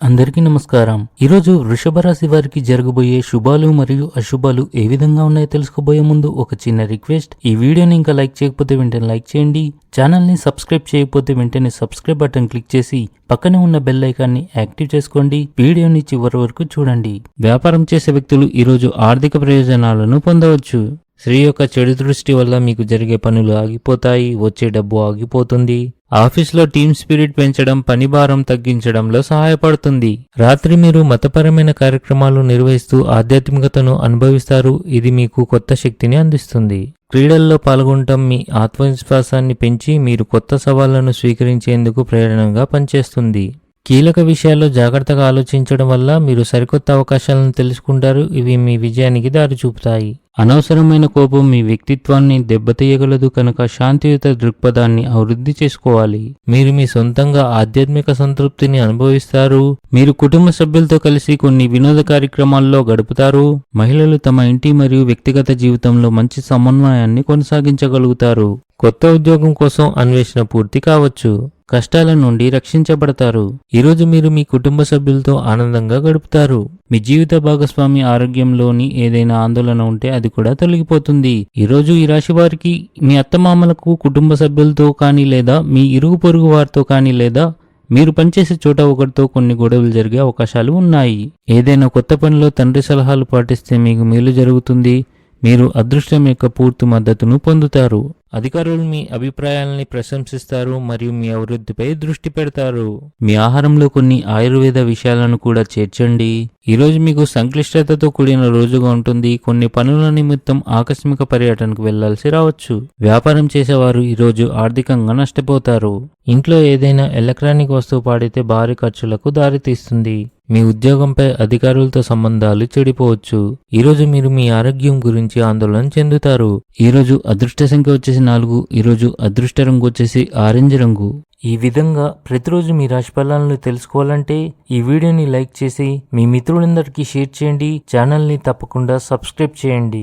అందరికీ నమస్కారం. ఈరోజు వృషభ రాశి వారికి జరగబోయే శుభాలు మరియు అశుభాలు ఏ విధంగా ఉన్నాయో తెలుసుకోబోయే ముందు ఒక చిన్న రిక్వెస్ట్. ఈ వీడియోని ఇంకా లైక్ చేయకపోతే వెంటనే లైక్ చేయండి. ఛానల్ని సబ్స్క్రైబ్ చేయకపోతే వెంటనే సబ్స్క్రైబ్ బటన్ క్లిక్ చేసి పక్కనే ఉన్న బెల్ ఐకాన్ని యాక్టివ్ చేసుకోండి. వీడియోని చివరి వరకు చూడండి. వ్యాపారం చేసే వ్యక్తులు ఈరోజు ఆర్థిక ప్రయోజనాలను పొందవచ్చు. స్త్రీ యొక్క చెడు దృష్టి వల్ల మీకు జరిగే పనులు ఆగిపోతాయి వచ్చే డబ్బు ఆగిపోతుంది. ఆఫీస్లో టీమ్ స్పిరిట్ పెంచడం పని భారం తగ్గించడంలో సహాయపడుతుంది. రాత్రి మీరు మతపరమైన కార్యక్రమాలు నిర్వహిస్తూ ఆధ్యాత్మికతను అనుభవిస్తారు. ఇది మీకు కొత్త శక్తిని అందిస్తుంది. క్రీడల్లో పాల్గొనటం మీ ఆత్మవిశ్వాసాన్ని పెంచి మీరు కొత్త సవాళ్ళను స్వీకరించేందుకు ప్రేరణగా పనిచేస్తుంది. కీలక విషయాల్లో జాగ్రత్తగా ఆలోచించడం వల్ల మీరు సరికొత్త అవకాశాలను తెలుసుకుంటారు. ఇవి మీ విజయానికి దారి చూపుతాయి అనవసరమైన కోపం మీ వ్యక్తిత్వాన్ని దెబ్బతీయగలదు కనుక శాంతియుత దృక్పథాన్ని అభివృద్ధి చేసుకోవాలి. మీరు మీ సొంతంగా ఆధ్యాత్మిక సంతృప్తిని అనుభవిస్తారు. మీరు కుటుంబ సభ్యులతో కలిసి కొన్ని వినోద కార్యక్రమాల్లో గడుపుతారు. మహిళలు తమ ఇంటి మరియు వ్యక్తిగత జీవితంలో మంచి సమన్వయాన్ని కొనసాగించగలుగుతారు. కొత్త ఉద్యోగం కోసం అన్వేషణ పూర్తి కావచ్చు. కష్టాల నుండి రక్షించబడతారు. ఈరోజు మీరు మీ కుటుంబ సభ్యులతో ఆనందంగా గడుపుతారు. మీ జీవిత భాగస్వామి ఆరోగ్యంలోని ఏదైనా ఆందోళన ఉంటే అది కూడా తొలగిపోతుంది. ఈరోజు ఈ రాశి వారికి మీ అత్తమామలకు కుటుంబ సభ్యులతో కానీ లేదా మీ ఇరుగు పొరుగు వారితో కానీ లేదా మీరు పనిచేసే చోట ఒకరితో కొన్ని గొడవలు జరిగే అవకాశాలు ఉన్నాయి. ఏదైనా కొత్త పనిలో తండ్రి సలహాలు పాటిస్తే మీకు మేలు జరుగుతుంది. మీరు అదృష్టం యొక్క పూర్తి మద్దతును పొందుతారు. అధికారులు మీ అభిప్రాయాలని ప్రశంసిస్తారు మరియు మీ అభివృద్ధిపై దృష్టి పెడతారు. మీ ఆహారంలో కొన్ని ఆయుర్వేద విషయాలను కూడా చేర్చండి. ఈరోజు మీకు సంక్లిష్టతతో కూడిన రోజుగా ఉంటుంది. కొన్ని పనుల నిమిత్తం ఆకస్మిక పర్యటనకు వెళ్ళాల్సి రావచ్చు. వ్యాపారం చేసేవారు ఈరోజు ఆర్థికంగా నష్టపోతారు. ఇంట్లో ఏదైనా ఎలక్ట్రానిక్ వస్తువు పాడితే భారీ ఖర్చులకు దారితీస్తుంది. మీ ఉద్యోగంపై అధికారులతో సంబంధాలు చెడిపోవచ్చు. ఈరోజు మీరు మీ ఆరోగ్యం గురించి ఆందోళన చెందుతారు. ఈరోజు అదృష్ట సంఖ్య వచ్చేసి నాలుగు ఈరోజు అదృష్ట రంగు వచ్చేసి ఆరెంజ్ రంగు. ఈ విధంగా ప్రతిరోజు మీ రాశి ఫలాలను తెలుసుకోవాలంటే ఈ వీడియోని లైక్ చేసి మీ మిత్రులందరికీ షేర్ చేయండి. ఛానల్ని తప్పకుండా సబ్స్క్రైబ్ చేయండి.